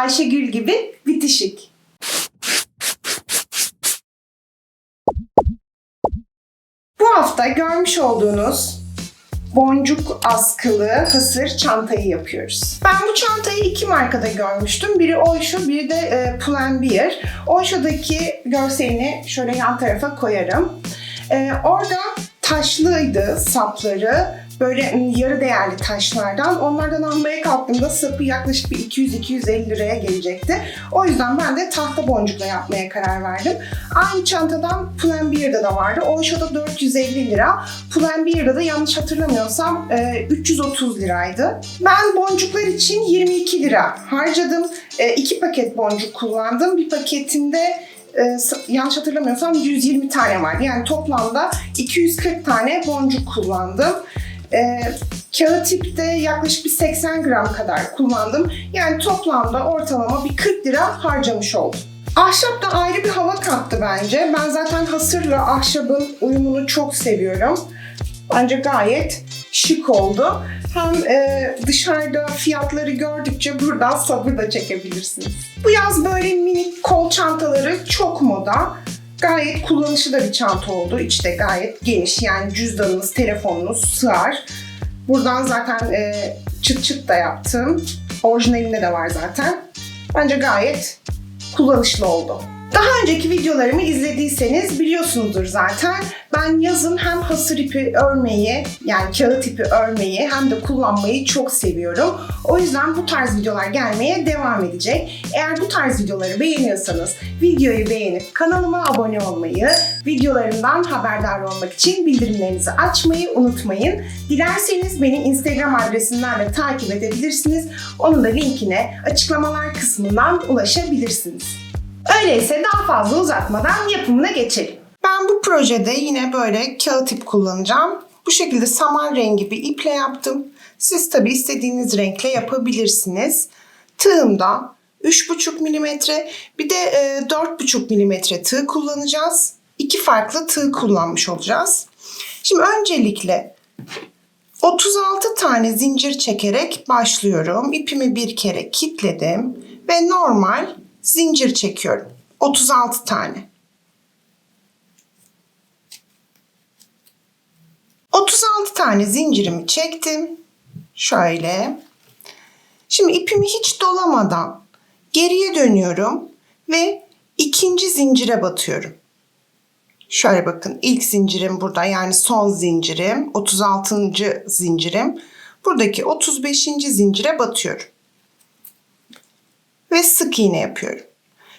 Ayşegül gibi bitişik. Bu hafta görmüş olduğunuz boncuk askılı hasır çantayı yapıyoruz. Ben bu çantayı iki markada görmüştüm. Biri Oysho, biri de e, Pull&Bear. Oysho'daki görselini şöyle yan tarafa koyarım. E, orada taşlıydı sapları. Böyle yarı değerli taşlardan. Onlardan almaya kalktığımda sapı yaklaşık bir 200-250 liraya gelecekti. O yüzden ben de tahta boncukla yapmaya karar verdim. Aynı çantadan Pull&Bear'da da vardı. Oysho'da 450 lira. Pull&Bear'da da yanlış hatırlamıyorsam e, 330 liraydı. Ben boncuklar için 22 lira harcadım. E, iki paket boncuk kullandım. Bir paketinde e, yanlış hatırlamıyorsam 120 tane var. Yani toplamda 240 tane boncuk kullandım. E, kağıt ipte yaklaşık bir 80 gram kadar kullandım. Yani toplamda ortalama bir 40 lira harcamış oldum. Ahşap da ayrı bir hava kattı bence. Ben zaten hasırla ahşabın uyumunu çok seviyorum. Bence gayet şık oldu. Hem e, dışarıda fiyatları gördükçe buradan sabır da çekebilirsiniz. Bu yaz böyle minik kol çantaları çok moda. Gayet kullanışlı da bir çanta oldu. İçte gayet geniş yani cüzdanınız, telefonunuz sığar. Buradan zaten e, çıt çıt da yaptım. Orijinalinde de var zaten. Bence gayet kullanışlı oldu. Daha önceki videolarımı izlediyseniz biliyorsunuzdur zaten. Ben yazın hem hasır ipi örmeyi yani kağıt ipi örmeyi hem de kullanmayı çok seviyorum. O yüzden bu tarz videolar gelmeye devam edecek. Eğer bu tarz videoları beğeniyorsanız videoyu beğenip kanalıma abone olmayı, videolarımdan haberdar olmak için bildirimlerinizi açmayı unutmayın. Dilerseniz beni Instagram adresimden de takip edebilirsiniz. Onun da linkine açıklamalar kısmından ulaşabilirsiniz. Öyleyse daha fazla uzatmadan yapımına geçelim. Ben bu projede yine böyle kağıt ip kullanacağım. Bu şekilde saman rengi bir iple yaptım. Siz tabi istediğiniz renkle yapabilirsiniz. Tığımda 3,5 mm bir de e, 4,5 mm tığ kullanacağız. İki farklı tığ kullanmış olacağız. Şimdi öncelikle 36 tane zincir çekerek başlıyorum. İpimi bir kere kilitledim ve normal zincir çekiyorum. 36 tane. 36 tane zincirimi çektim. Şöyle. Şimdi ipimi hiç dolamadan geriye dönüyorum ve ikinci zincire batıyorum. Şöyle bakın ilk zincirim burada yani son zincirim 36. zincirim. Buradaki 35. zincire batıyorum. Ve sık iğne yapıyorum.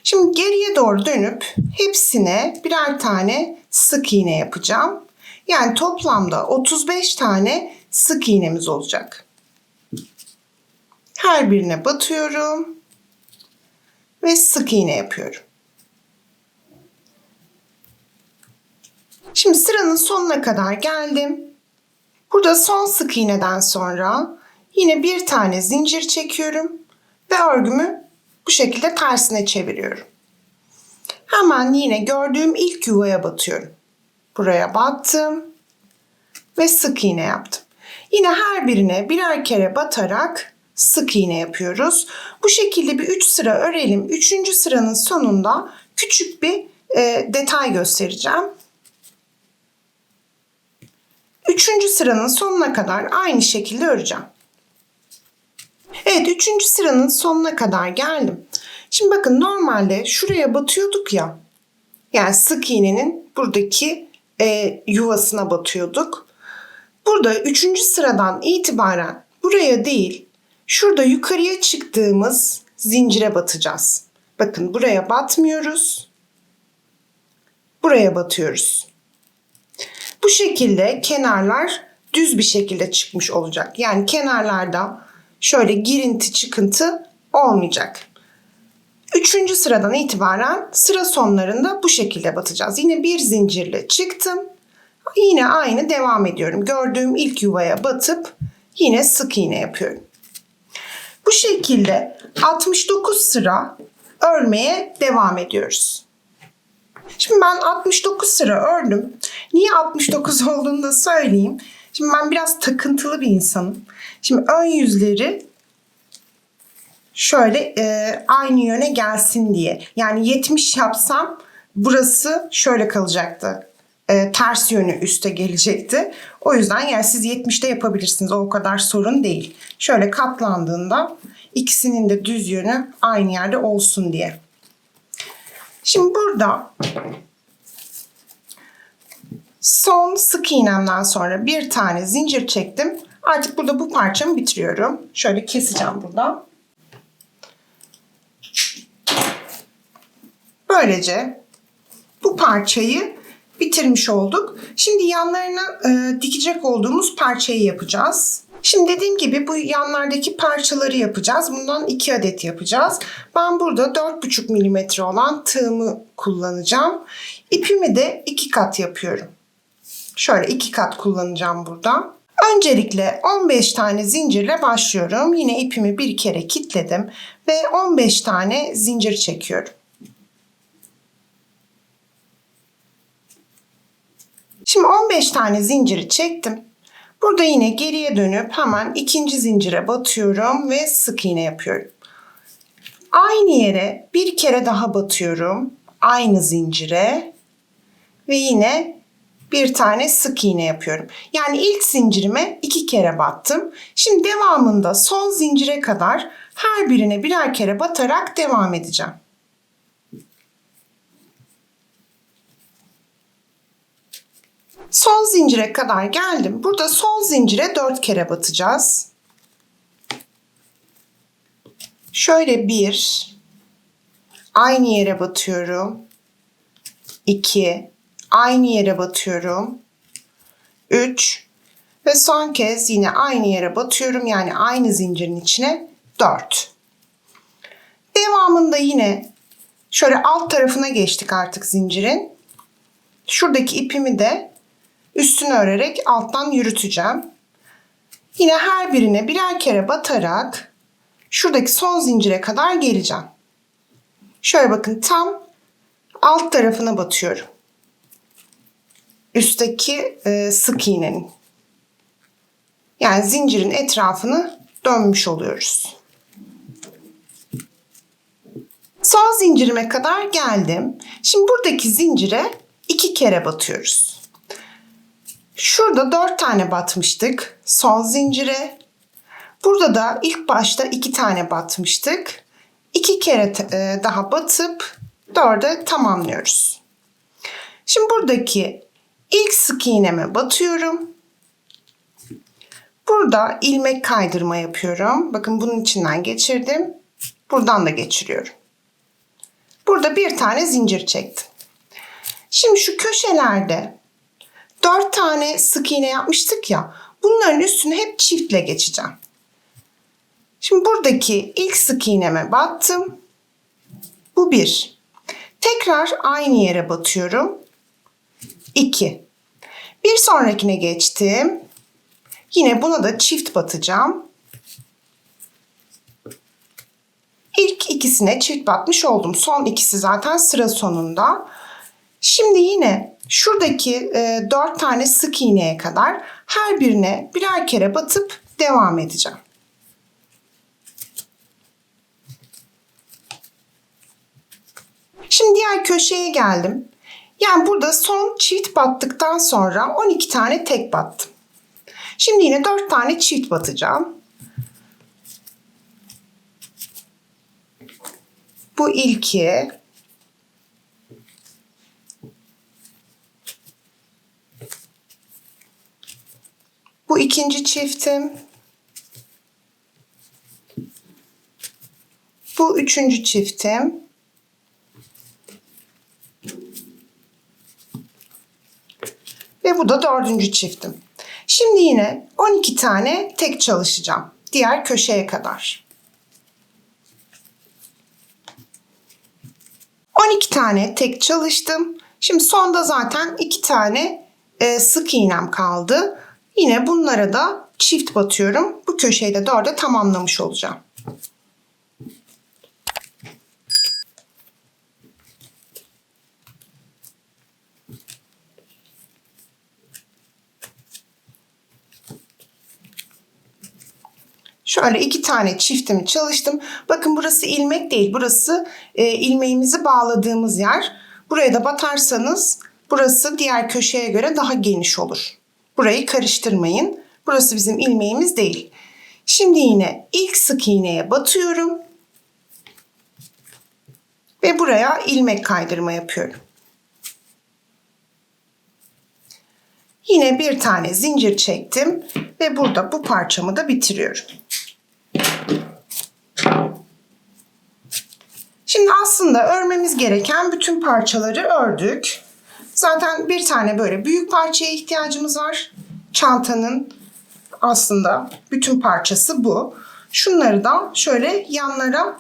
Şimdi geriye doğru dönüp hepsine birer tane sık iğne yapacağım. Yani toplamda 35 tane sık iğnemiz olacak. Her birine batıyorum ve sık iğne yapıyorum. Şimdi sıranın sonuna kadar geldim. Burada son sık iğneden sonra yine bir tane zincir çekiyorum ve örgümü bu şekilde tersine çeviriyorum. Hemen yine gördüğüm ilk yuvaya batıyorum. Buraya battım ve sık iğne yaptım. Yine her birine birer kere batarak sık iğne yapıyoruz. Bu şekilde bir 3 sıra örelim. 3. sıranın sonunda küçük bir e, detay göstereceğim. Üçüncü sıranın sonuna kadar aynı şekilde öreceğim. Evet üçüncü sıranın sonuna kadar geldim. Şimdi bakın normalde şuraya batıyorduk ya. Yani sık iğnenin buradaki e, yuvasına batıyorduk. Burada üçüncü sıradan itibaren buraya değil şurada yukarıya çıktığımız zincire batacağız. Bakın buraya batmıyoruz. Buraya batıyoruz. Bu şekilde kenarlar düz bir şekilde çıkmış olacak. Yani kenarlarda şöyle girinti çıkıntı olmayacak. Üçüncü sıradan itibaren sıra sonlarında bu şekilde batacağız. Yine bir zincirle çıktım. Yine aynı devam ediyorum. Gördüğüm ilk yuvaya batıp yine sık iğne yapıyorum. Bu şekilde 69 sıra örmeye devam ediyoruz. Şimdi ben 69 sıra ördüm. Niye 69 olduğunu da söyleyeyim. Şimdi ben biraz takıntılı bir insanım. Şimdi ön yüzleri şöyle e, aynı yöne gelsin diye. Yani 70 yapsam burası şöyle kalacaktı. E, ters yönü üste gelecekti. O yüzden yani siz 70'te yapabilirsiniz. O, kadar sorun değil. Şöyle katlandığında ikisinin de düz yönü aynı yerde olsun diye. Şimdi burada son sık iğnemden sonra bir tane zincir çektim. Artık burada bu parçamı bitiriyorum. Şöyle keseceğim buradan. Böylece bu parçayı bitirmiş olduk. Şimdi yanlarına e, dikecek olduğumuz parçayı yapacağız. Şimdi dediğim gibi bu yanlardaki parçaları yapacağız. Bundan 2 adet yapacağız. Ben burada 4,5 milimetre olan tığımı kullanacağım. İpimi de 2 kat yapıyorum. Şöyle 2 kat kullanacağım burada. Öncelikle 15 tane zincirle başlıyorum. Yine ipimi bir kere kilitledim ve 15 tane zincir çekiyorum. Şimdi 15 tane zinciri çektim. Burada yine geriye dönüp hemen ikinci zincire batıyorum ve sık iğne yapıyorum. Aynı yere bir kere daha batıyorum. Aynı zincire ve yine bir tane sık iğne yapıyorum. Yani ilk zincirime iki kere battım. Şimdi devamında son zincire kadar her birine birer kere batarak devam edeceğim. Son zincire kadar geldim. Burada son zincire 4 kere batacağız. Şöyle bir, aynı yere batıyorum. 2, aynı yere batıyorum. 3 ve son kez yine aynı yere batıyorum. Yani aynı zincirin içine 4. Devamında yine şöyle alt tarafına geçtik artık zincirin. Şuradaki ipimi de üstünü örerek alttan yürüteceğim. Yine her birine birer kere batarak şuradaki son zincire kadar geleceğim. Şöyle bakın tam alt tarafına batıyorum. Üstteki e, sık iğnenin. Yani zincirin etrafını dönmüş oluyoruz. Son zincirime kadar geldim. Şimdi buradaki zincire iki kere batıyoruz. Şurada dört tane batmıştık son zincire. Burada da ilk başta iki tane batmıştık. İki kere e, daha batıp dörde tamamlıyoruz. Şimdi buradaki ilk sık iğneme batıyorum. Burada ilmek kaydırma yapıyorum. Bakın bunun içinden geçirdim. Buradan da geçiriyorum. Burada bir tane zincir çektim. Şimdi şu köşelerde dört tane sık iğne yapmıştık ya. Bunların üstüne hep çiftle geçeceğim. Şimdi buradaki ilk sık iğneme battım. Bu bir. Tekrar aynı yere batıyorum. 2. Bir sonrakine geçtim. Yine buna da çift batacağım. İlk ikisine çift batmış oldum. Son ikisi zaten sıra sonunda. Şimdi yine şuradaki e, 4 tane sık iğneye kadar her birine birer kere batıp devam edeceğim. Şimdi diğer köşeye geldim. Yani burada son çift battıktan sonra 12 tane tek battım. Şimdi yine 4 tane çift batacağım. Bu ilki. Bu ikinci çiftim. Bu üçüncü çiftim. Ve bu da dördüncü çiftim. Şimdi yine 12 tane tek çalışacağım. Diğer köşeye kadar. 12 tane tek çalıştım. Şimdi sonda zaten 2 tane e, sık iğnem kaldı. Yine bunlara da çift batıyorum. Bu köşeyi de dörde tamamlamış olacağım. Şöyle iki tane çiftimi çalıştım. Bakın burası ilmek değil. Burası e, ilmeğimizi bağladığımız yer. Buraya da batarsanız burası diğer köşeye göre daha geniş olur. Burayı karıştırmayın. Burası bizim ilmeğimiz değil. Şimdi yine ilk sık iğneye batıyorum. Ve buraya ilmek kaydırma yapıyorum. Yine bir tane zincir çektim ve burada bu parçamı da bitiriyorum. Şimdi aslında örmemiz gereken bütün parçaları ördük. Zaten bir tane böyle büyük parçaya ihtiyacımız var. Çantanın aslında bütün parçası bu. Şunları da şöyle yanlara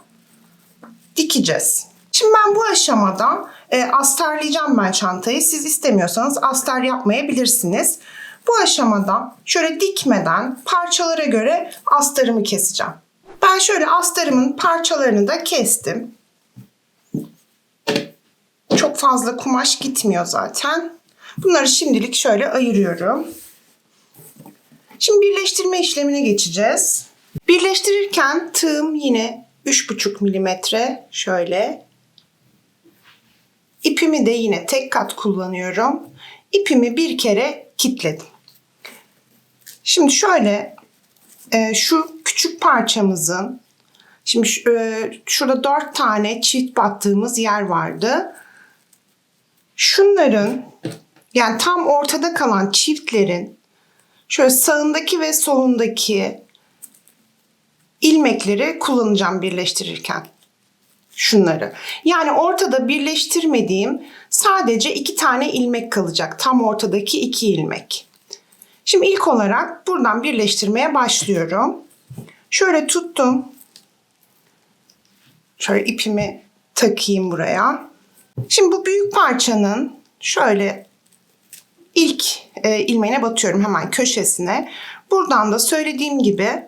dikeceğiz. Şimdi ben bu aşamada e, astarlayacağım ben çantayı. Siz istemiyorsanız astar yapmayabilirsiniz. Bu aşamada şöyle dikmeden parçalara göre astarımı keseceğim. Ben şöyle astarımın parçalarını da kestim. Fazla kumaş gitmiyor zaten. Bunları şimdilik şöyle ayırıyorum. Şimdi birleştirme işlemine geçeceğiz. Birleştirirken tığım yine 3,5 milimetre şöyle. İpimi de yine tek kat kullanıyorum. İpimi bir kere kilitledim. Şimdi şöyle e, şu küçük parçamızın şimdi e, şurada dört tane çift battığımız yer vardı. Şunların yani tam ortada kalan çiftlerin şöyle sağındaki ve solundaki ilmekleri kullanacağım birleştirirken. Şunları. Yani ortada birleştirmediğim sadece iki tane ilmek kalacak. Tam ortadaki iki ilmek. Şimdi ilk olarak buradan birleştirmeye başlıyorum. Şöyle tuttum. Şöyle ipimi takayım buraya. Şimdi bu büyük parçanın şöyle ilk e, ilmeğine batıyorum hemen köşesine. Buradan da söylediğim gibi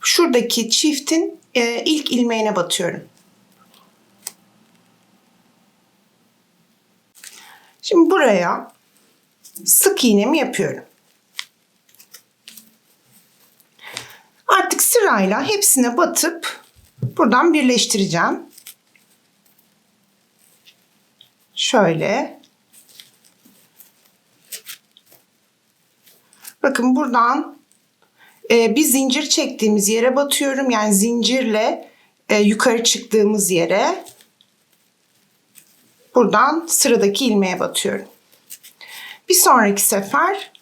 şuradaki çiftin e, ilk ilmeğine batıyorum. Şimdi buraya sık iğnemi yapıyorum. Artık sırayla hepsine batıp buradan birleştireceğim. Şöyle. Bakın buradan e, bir zincir çektiğimiz yere batıyorum. Yani zincirle e, yukarı çıktığımız yere buradan sıradaki ilmeğe batıyorum. Bir sonraki sefer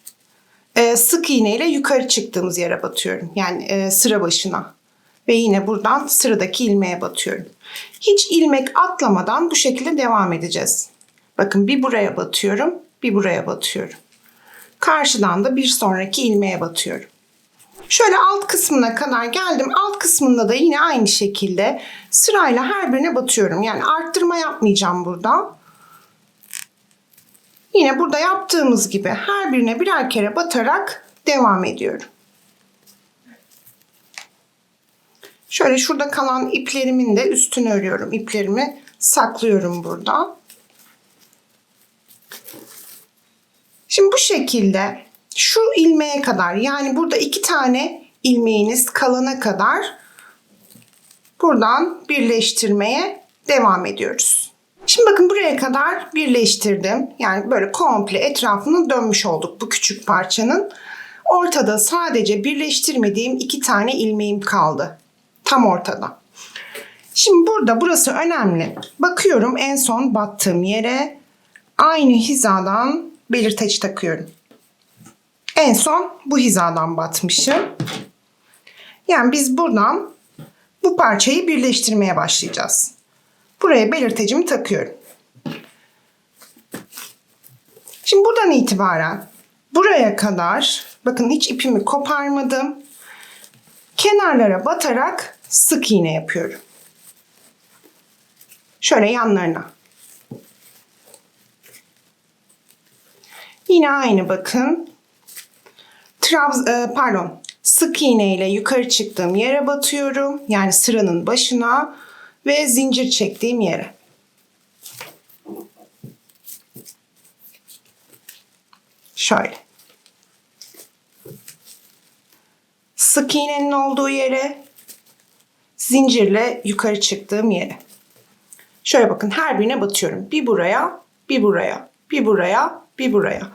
e, sık iğne ile yukarı çıktığımız yere batıyorum. Yani e, sıra başına. Ve yine buradan sıradaki ilmeğe batıyorum. Hiç ilmek atlamadan bu şekilde devam edeceğiz. Bakın bir buraya batıyorum, bir buraya batıyorum. Karşıdan da bir sonraki ilmeğe batıyorum. Şöyle alt kısmına kadar geldim. Alt kısmında da yine aynı şekilde sırayla her birine batıyorum. Yani arttırma yapmayacağım burada. Yine burada yaptığımız gibi her birine birer kere batarak devam ediyorum. Şöyle şurada kalan iplerimin de üstünü örüyorum. İplerimi saklıyorum burada. Şimdi bu şekilde şu ilmeğe kadar yani burada iki tane ilmeğiniz kalana kadar buradan birleştirmeye devam ediyoruz. Şimdi bakın buraya kadar birleştirdim. Yani böyle komple etrafını dönmüş olduk bu küçük parçanın. Ortada sadece birleştirmediğim iki tane ilmeğim kaldı. Tam ortada. Şimdi burada burası önemli. Bakıyorum en son battığım yere aynı hizadan belirteç takıyorum. En son bu hizadan batmışım. Yani biz buradan bu parçayı birleştirmeye başlayacağız. Buraya belirtecimi takıyorum. Şimdi buradan itibaren buraya kadar bakın hiç ipimi koparmadım. Kenarlara batarak sık iğne yapıyorum. Şöyle yanlarına. Yine aynı bakın. Trabz e, pardon. Sık iğne ile yukarı çıktığım yere batıyorum. Yani sıranın başına ve zincir çektiğim yere. Şöyle. sık iğnenin olduğu yere, zincirle yukarı çıktığım yere. Şöyle bakın her birine batıyorum. Bir buraya, bir buraya, bir buraya, bir buraya.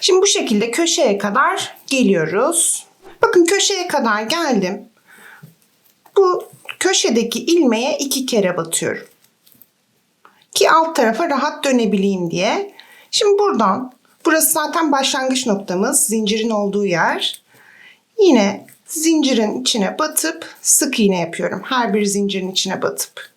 Şimdi bu şekilde köşeye kadar geliyoruz. Bakın köşeye kadar geldim. Bu köşedeki ilmeğe iki kere batıyorum. Ki alt tarafa rahat dönebileyim diye. Şimdi buradan, burası zaten başlangıç noktamız, zincirin olduğu yer. Yine zincirin içine batıp sık iğne yapıyorum. Her bir zincirin içine batıp.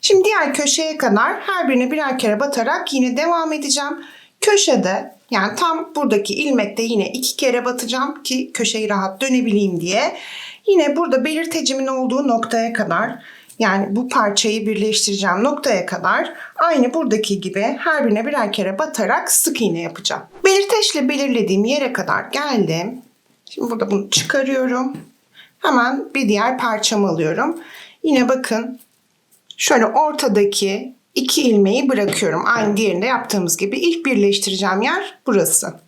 Şimdi diğer köşeye kadar her birine birer kere batarak yine devam edeceğim. Köşede yani tam buradaki ilmekte yine iki kere batacağım ki köşeyi rahat dönebileyim diye. Yine burada belirtecimin olduğu noktaya kadar yani bu parçayı birleştireceğim noktaya kadar aynı buradaki gibi her birine birer kere batarak sık iğne yapacağım. Belirteçle belirlediğim yere kadar geldim. Şimdi burada bunu çıkarıyorum. Hemen bir diğer parçamı alıyorum. Yine bakın şöyle ortadaki iki ilmeği bırakıyorum. Aynı diğerinde yaptığımız gibi ilk birleştireceğim yer burası.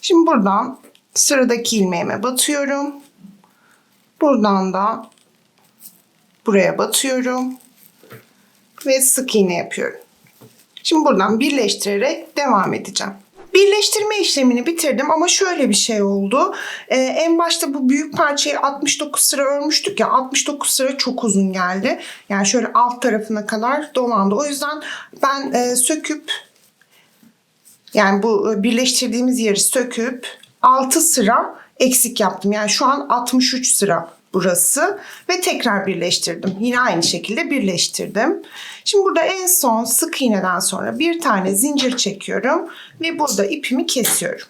Şimdi buradan sıradaki ilmeğime batıyorum. Buradan da buraya batıyorum ve sık iğne yapıyorum. Şimdi buradan birleştirerek devam edeceğim. Birleştirme işlemini bitirdim ama şöyle bir şey oldu. Ee, en başta bu büyük parçayı 69 sıra örmüştük ya 69 sıra çok uzun geldi. Yani şöyle alt tarafına kadar dolandı. O yüzden ben e, söküp yani bu birleştirdiğimiz yeri söküp 6 sıra eksik yaptım. Yani şu an 63 sıra burası ve tekrar birleştirdim. Yine aynı şekilde birleştirdim. Şimdi burada en son sık iğneden sonra bir tane zincir çekiyorum ve burada ipimi kesiyorum.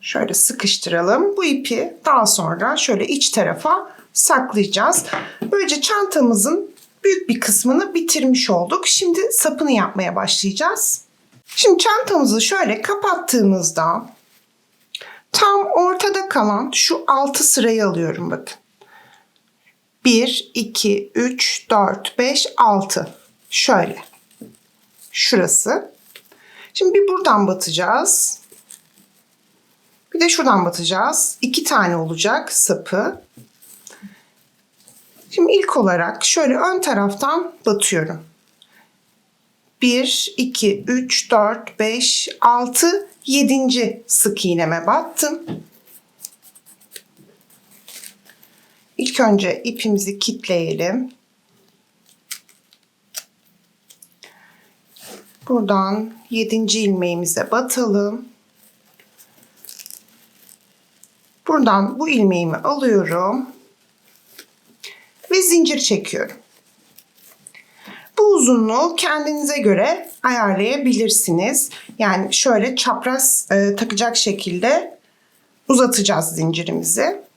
Şöyle sıkıştıralım. Bu ipi daha sonra şöyle iç tarafa saklayacağız. Böylece çantamızın büyük bir kısmını bitirmiş olduk. Şimdi sapını yapmaya başlayacağız. Şimdi çantamızı şöyle kapattığımızda tam ortada kalan şu 6 sırayı alıyorum bakın. 1, 2, 3, 4, 5, 6. Şöyle. Şurası. Şimdi bir buradan batacağız. Bir de şuradan batacağız. İki tane olacak sapı. Şimdi ilk olarak şöyle ön taraftan batıyorum. 1, 2, 3, 4, 5, 6, 7. sık iğneme battım. İlk önce ipimizi kitleyelim. Buradan 7. ilmeğimize batalım. Buradan bu ilmeğimi alıyorum ve zincir çekiyorum. Bu uzunluğu kendinize göre ayarlayabilirsiniz. Yani şöyle çapraz e, takacak şekilde uzatacağız zincirimizi.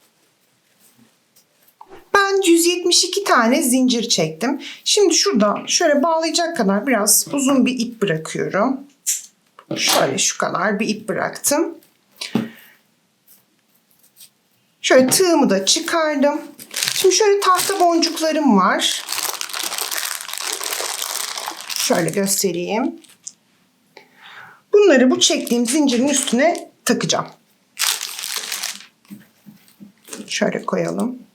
Ben 172 tane zincir çektim. Şimdi şurada şöyle bağlayacak kadar biraz uzun bir ip bırakıyorum. Şöyle şu kadar bir ip bıraktım. Şöyle tığımı da çıkardım. Şimdi şöyle tahta boncuklarım var. Şöyle göstereyim. Bunları bu çektiğim zincirin üstüne takacağım. Şöyle koyalım.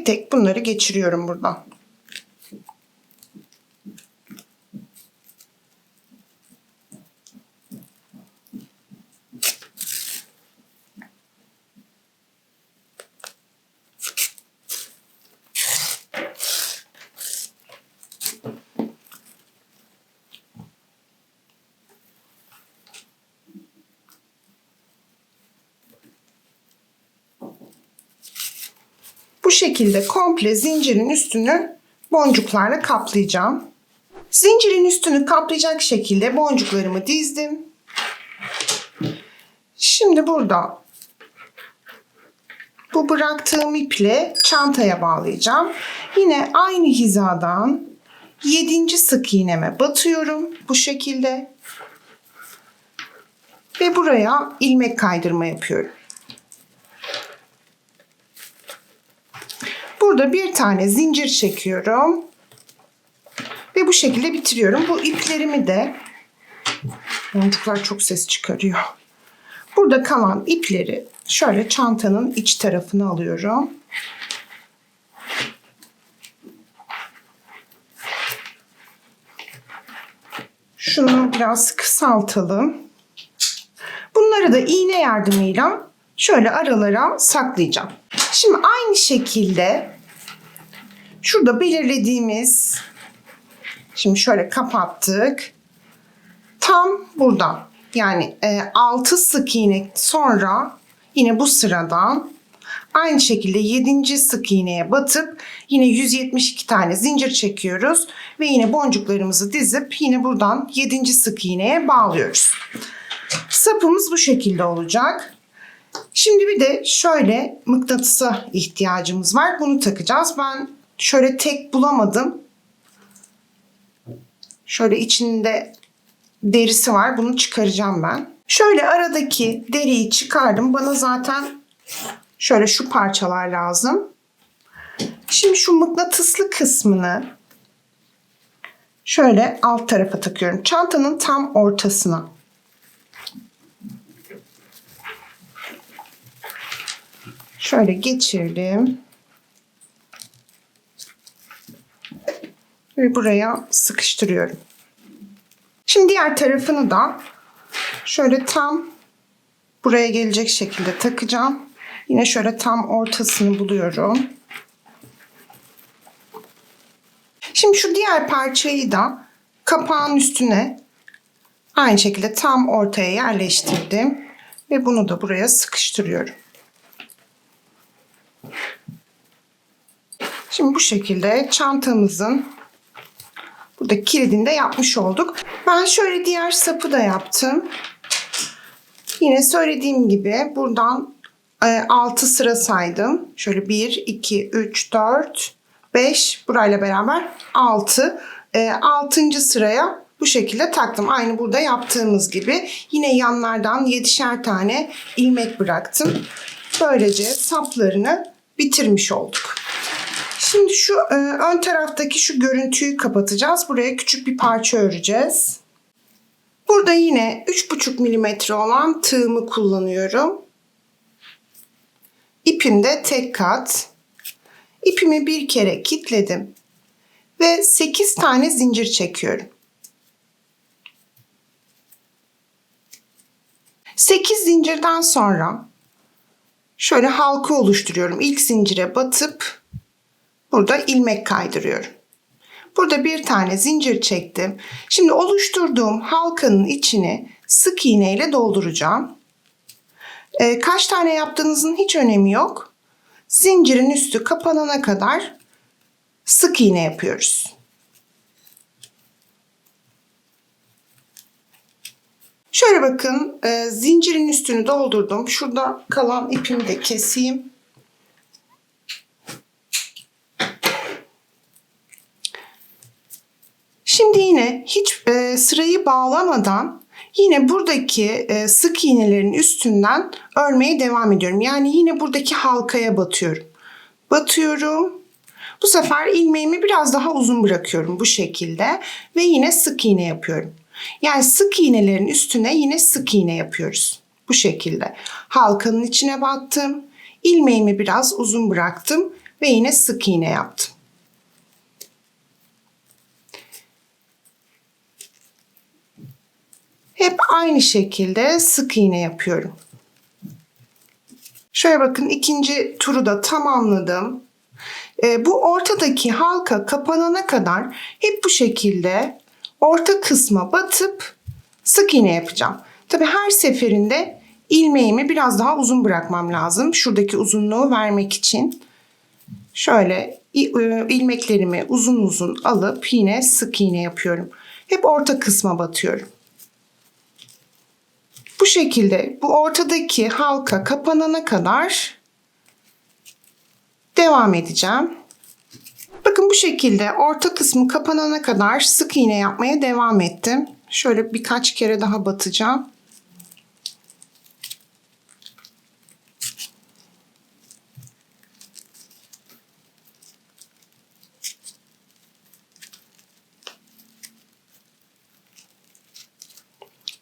Tek tek bunları geçiriyorum buradan. Bu şekilde komple zincirin üstünü boncuklarla kaplayacağım. Zincirin üstünü kaplayacak şekilde boncuklarımı dizdim. Şimdi burada bu bıraktığım iple çantaya bağlayacağım. Yine aynı hizadan 7. sık iğneme batıyorum bu şekilde. Ve buraya ilmek kaydırma yapıyorum. Burada bir tane zincir çekiyorum. Ve bu şekilde bitiriyorum. Bu iplerimi de boncuklar çok ses çıkarıyor. Burada kalan ipleri şöyle çantanın iç tarafına alıyorum. Şunu biraz kısaltalım. Bunları da iğne yardımıyla şöyle aralara saklayacağım. Şimdi aynı şekilde şurada belirlediğimiz şimdi şöyle kapattık. Tam buradan yani e, 6 sık iğne sonra yine bu sıradan aynı şekilde 7. sık iğneye batıp yine 172 tane zincir çekiyoruz ve yine boncuklarımızı dizip yine buradan 7. sık iğneye bağlıyoruz. Sapımız bu şekilde olacak. Şimdi bir de şöyle mıknatısa ihtiyacımız var. Bunu takacağız. Ben şöyle tek bulamadım. Şöyle içinde derisi var. Bunu çıkaracağım ben. Şöyle aradaki deriyi çıkardım. Bana zaten şöyle şu parçalar lazım. Şimdi şu mıknatıslı kısmını şöyle alt tarafa takıyorum. Çantanın tam ortasına. Şöyle geçirdim. Ve buraya sıkıştırıyorum. Şimdi diğer tarafını da şöyle tam buraya gelecek şekilde takacağım. Yine şöyle tam ortasını buluyorum. Şimdi şu diğer parçayı da kapağın üstüne aynı şekilde tam ortaya yerleştirdim. Ve bunu da buraya sıkıştırıyorum. Şimdi bu şekilde çantamızın burada kilidini de yapmış olduk. Ben şöyle diğer sapı da yaptım. Yine söylediğim gibi buradan 6 sıra saydım. Şöyle 1, 2, 3, 4, 5 burayla beraber 6. 6. sıraya bu şekilde taktım. Aynı burada yaptığımız gibi. Yine yanlardan 7'şer tane ilmek bıraktım. Böylece saplarını bitirmiş olduk. Şimdi şu e, ön taraftaki şu görüntüyü kapatacağız. Buraya küçük bir parça öreceğiz. Burada yine 3,5 milimetre olan tığımı kullanıyorum. İpim de tek kat. İpimi bir kere kilitledim. Ve 8 tane zincir çekiyorum. 8 zincirden sonra şöyle halka oluşturuyorum. İlk zincire batıp burada ilmek kaydırıyorum. Burada bir tane zincir çektim. Şimdi oluşturduğum halkanın içini sık iğne ile dolduracağım. Ee, kaç tane yaptığınızın hiç önemi yok. Zincirin üstü kapanana kadar sık iğne yapıyoruz. Şöyle bakın e, zincirin üstünü doldurdum. Şurada kalan ipimi de keseyim. Şimdi yine hiç e, sırayı bağlamadan yine buradaki e, sık iğnelerin üstünden örmeye devam ediyorum. Yani yine buradaki halkaya batıyorum. Batıyorum. Bu sefer ilmeğimi biraz daha uzun bırakıyorum bu şekilde ve yine sık iğne yapıyorum. Yani sık iğnelerin üstüne yine sık iğne yapıyoruz. Bu şekilde. Halkanın içine battım. ilmeğimi biraz uzun bıraktım ve yine sık iğne yaptım. Hep aynı şekilde sık iğne yapıyorum. Şöyle bakın ikinci turu da tamamladım. E, bu ortadaki halka kapanana kadar hep bu şekilde orta kısma batıp sık iğne yapacağım. Tabi her seferinde ilmeğimi biraz daha uzun bırakmam lazım. Şuradaki uzunluğu vermek için. Şöyle e, ilmeklerimi uzun uzun alıp yine sık iğne yapıyorum. Hep orta kısma batıyorum. Bu şekilde bu ortadaki halka kapanana kadar devam edeceğim. Bakın bu şekilde orta kısmı kapanana kadar sık iğne yapmaya devam ettim. Şöyle birkaç kere daha batacağım.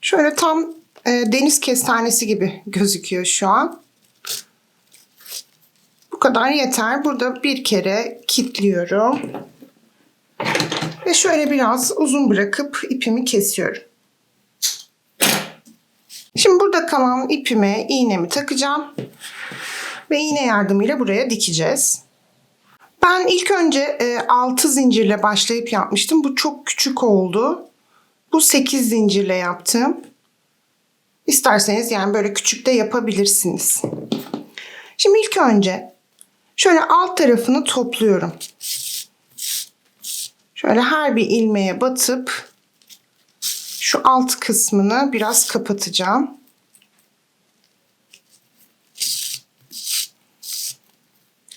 Şöyle tam e, deniz kestanesi gibi gözüküyor şu an. Bu kadar yeter. Burada bir kere kilitliyorum. Ve şöyle biraz uzun bırakıp ipimi kesiyorum. Şimdi burada kalan ipime iğnemi takacağım. Ve iğne yardımıyla buraya dikeceğiz. Ben ilk önce e, 6 zincirle başlayıp yapmıştım. Bu çok küçük oldu. Bu 8 zincirle yaptım. İsterseniz yani böyle küçük de yapabilirsiniz. Şimdi ilk önce şöyle alt tarafını topluyorum. Şöyle her bir ilmeğe batıp şu alt kısmını biraz kapatacağım.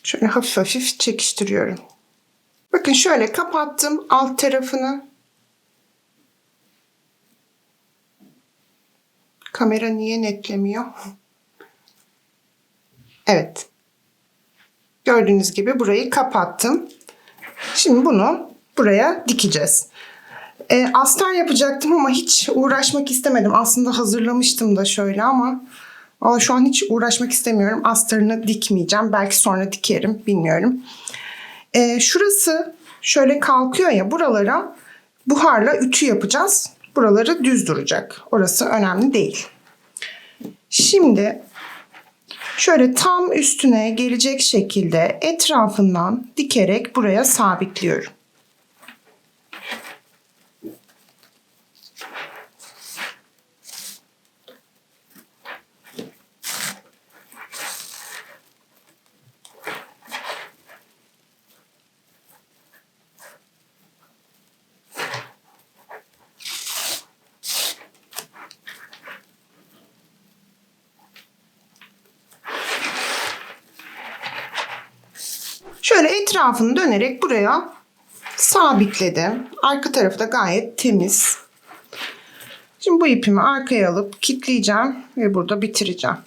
Şöyle hafif hafif çekiştiriyorum. Bakın şöyle kapattım alt tarafını. Kamera niye netlemiyor? Evet. Gördüğünüz gibi burayı kapattım. Şimdi bunu buraya dikeceğiz. E, astar yapacaktım ama hiç uğraşmak istemedim. Aslında hazırlamıştım da şöyle ama Valla şu an hiç uğraşmak istemiyorum. Astarını dikmeyeceğim. Belki sonra dikerim. Bilmiyorum. E, şurası şöyle kalkıyor ya buralara buharla ütü yapacağız. Buraları düz duracak. Orası önemli değil. Şimdi şöyle tam üstüne gelecek şekilde etrafından dikerek buraya sabitliyorum. Şöyle etrafını dönerek buraya sabitledim. Arka tarafı da gayet temiz. Şimdi bu ipimi arkaya alıp kilitleyeceğim ve burada bitireceğim.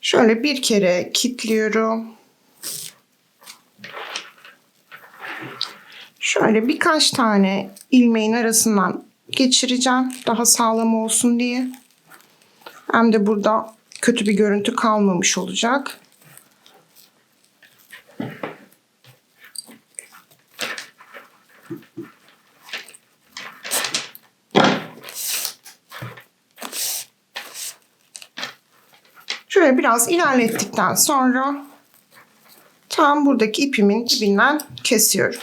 Şöyle bir kere kilitliyorum. Şöyle birkaç tane ilmeğin arasından geçireceğim. Daha sağlam olsun diye. Hem de burada kötü bir görüntü kalmamış olacak. Şöyle biraz ilerlettikten sonra tam buradaki ipimin dibinden kesiyorum.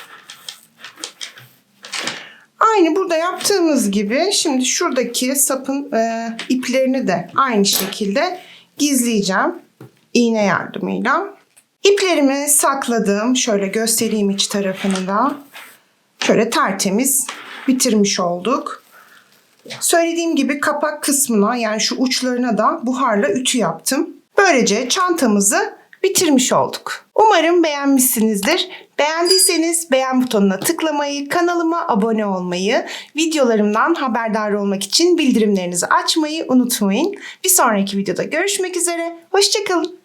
Aynı burada yaptığımız gibi şimdi şuradaki sapın e, iplerini de aynı şekilde gizleyeceğim iğne yardımıyla. İplerimi sakladım. Şöyle göstereyim iç tarafını da. Şöyle tertemiz bitirmiş olduk. Söylediğim gibi kapak kısmına yani şu uçlarına da buharla ütü yaptım. Böylece çantamızı bitirmiş olduk. Umarım beğenmişsinizdir. Beğendiyseniz beğen butonuna tıklamayı, kanalıma abone olmayı, videolarımdan haberdar olmak için bildirimlerinizi açmayı unutmayın. Bir sonraki videoda görüşmek üzere. Hoşçakalın.